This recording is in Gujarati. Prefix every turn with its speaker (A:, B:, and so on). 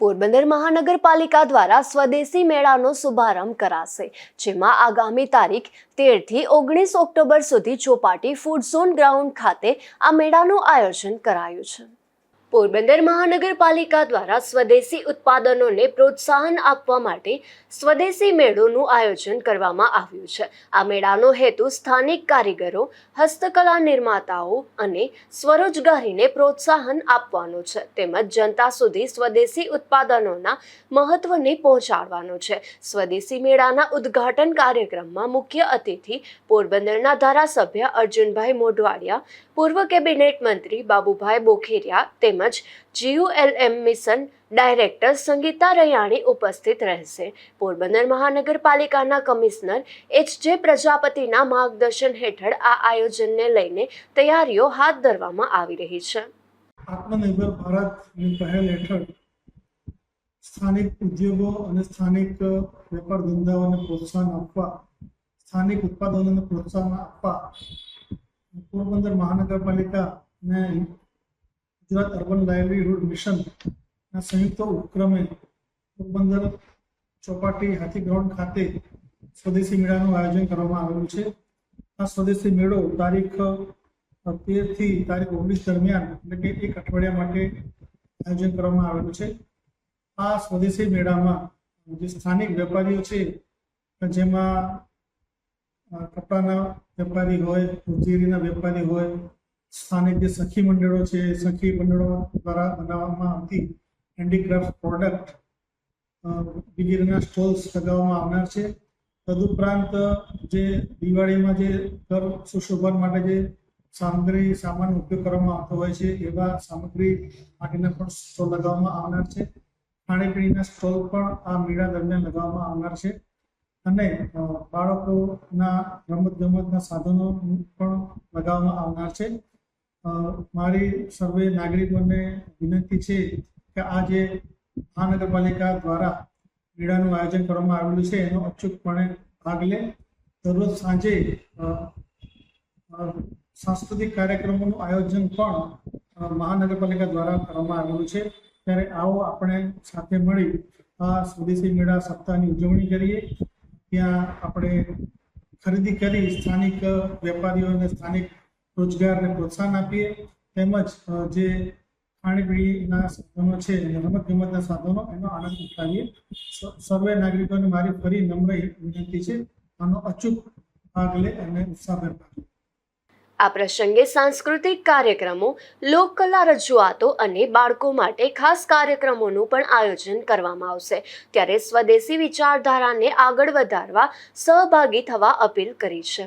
A: પોરબંદર મહાનગરપાલિકા દ્વારા સ્વદેશી મેળાનો શુભારંભ કરાશે, જેમાં આગામી તારીખ તેરથી ઓગણીસ ઓક્ટોબર સુધી ચોપાટી ફૂડ ઝોન ગ્રાઉન્ડ ખાતે આ મેળાનું આયોજન કરાયું છે. પોરબંદર મહાનગરપાલિકા દ્વારા સ્વદેશી ઉત્પાદનોને પ્રોત્સાહન આપવા માટે સ્વદેશી મેળોનું આયોજન કરવામાં આવ્યું છે. આ મેળાનો હેતુ સ્થાનિક કારીગરો, હસ્તકલા નિર્માતાઓ અને સ્વરોજગારીને પ્રોત્સાહન આપવાનો છે. તેમજ જનતા સુધી સ્વદેશી ઉત્પાદનોના મહત્વને પહોંચાડવાનો છે. સ્વદેશી મેળાના ઉદ્ઘાટન કાર્યક્રમમાં મુખ્ય અતિથિ પોરબંદરના ધારાસભ્ય અર્જુનભાઈ મોઢવાડિયા, પૂર્વ કેબિનેટ મંત્રી બાબુભાઈ બોખેરિયા તેમજ GULM mission director Sangeeta Raiyani ઉપસ્થિત રહેશે. પોરબંદર મહાનગરપાલિકાના કમિશનર એચ જે પ્રજાપતિના માર્ગદર્શન હેઠળ આ આયોજનને લઈને તૈયારીઓ હાથ ધરવામાં આવી રહી છે.
B: આત્મનિર્ભર ભારતની પહેલ હેઠળ સ્થાનિક ઉદ્યોગો અને સ્થાનિક વેપાર ધંધાઓને પ્રોત્સાહન આપવા, સ્થાનિક ઉત્પાદનોને પ્રોત્સાહન આપવા, પોરબંદર મહાનગરપાલિકા અને ગુજરાત અર્બન લાઇવલીહુડ મિશન ના સંયુક્ત ઉપક્રમે પોરબંદર ચોપાટી હાથી ગ્રાઉન્ડ ખાતે સ્વદેશી મેળાનું આયોજન કરવામાં આવેલું છે. આ સ્વદેશી મેળો તારીખ તેરથી તારીખ ઓગણીસ દરમિયાન એટલે કે એક અઠવાડિયા માટે આયોજન કરવામાં આવેલું છે. આ સ્વદેશી મેળામાં જે સ્થાનિક વેપારીઓ છે જેમાં કપડાના વેપારી હોય ઉજીરીના વેપારી હોય સ્થાનિક જે સખી મંડળો છે સખી મંડળો દ્વારા બનાવવામાં આવતી હેન્ડીક્રાફ્ટ પ્રોડક્ટ વગેરેના સ્ટોલ્સ લગાવવામાં આવનાર છે. તદુપરાંત જે દિવાળીમાં જે ઘર સુશોભન માટે જે સામગ્રી, સામાન ઉપયોગ કરવામાં આવતો હોય છે, એવા સામગ્રી માટેના પણ સ્ટોલ લગાવવામાં આવનાર છે. ખાણીપીણીના સ્ટોલ પણ આ મેળા દરમિયાન લગાવવામાં આવનાર છે. અને બાળકોના રમત ગમતના સાધનો પણ લગાવવામાં આવનાર છે. મારી સર્વે નાગરિકોને વિનંતી છે કે આ જે મહાનગરપાલિકા દ્વારા મેળાનું આયોજન કરવામાં આવેલું છે, એનો અચૂકપણે ભાગ લે. દરરોજ સાંજે સાંસ્કૃતિક કાર્યક્રમોનું આયોજન પણ મહાનગરપાલિકા દ્વારા કરવામાં આવેલું છે. ત્યારે આવો આપણે સાથે મળી આ સ્વદેશી મેળા સપ્તાહની ઉજવણી કરીએ. ત્યાં આપણે ખરીદી કરી સ્થાનિક વેપારીઓ અને સ્થાનિક રોજગારને પ્રોત્સાહન આપીએ, તેમજ જે ખાણીપીણીના સાધનો છે રમત ગમતના સાધનો, એનો આનંદ ઉઠાવીએ. સર્વે નાગરિકોને મારી ફરી નમ્ર વિનંતી છે. આનો અચૂક ભાગ લે અને ઉત્સાહભેર ભાગ
A: આ પ્રસંગે સાંસ્કૃતિક કાર્યક્રમો લોકકલા રજૂઆતો અને બાળકો માટે ખાસ કાર્યક્રમોનું પણ આયોજન કરવામાં આવશે. ત્યારે સ્વદેશી વિચારધારાને આગળ વધારવા સહભાગી થવા અપીલ કરી છે.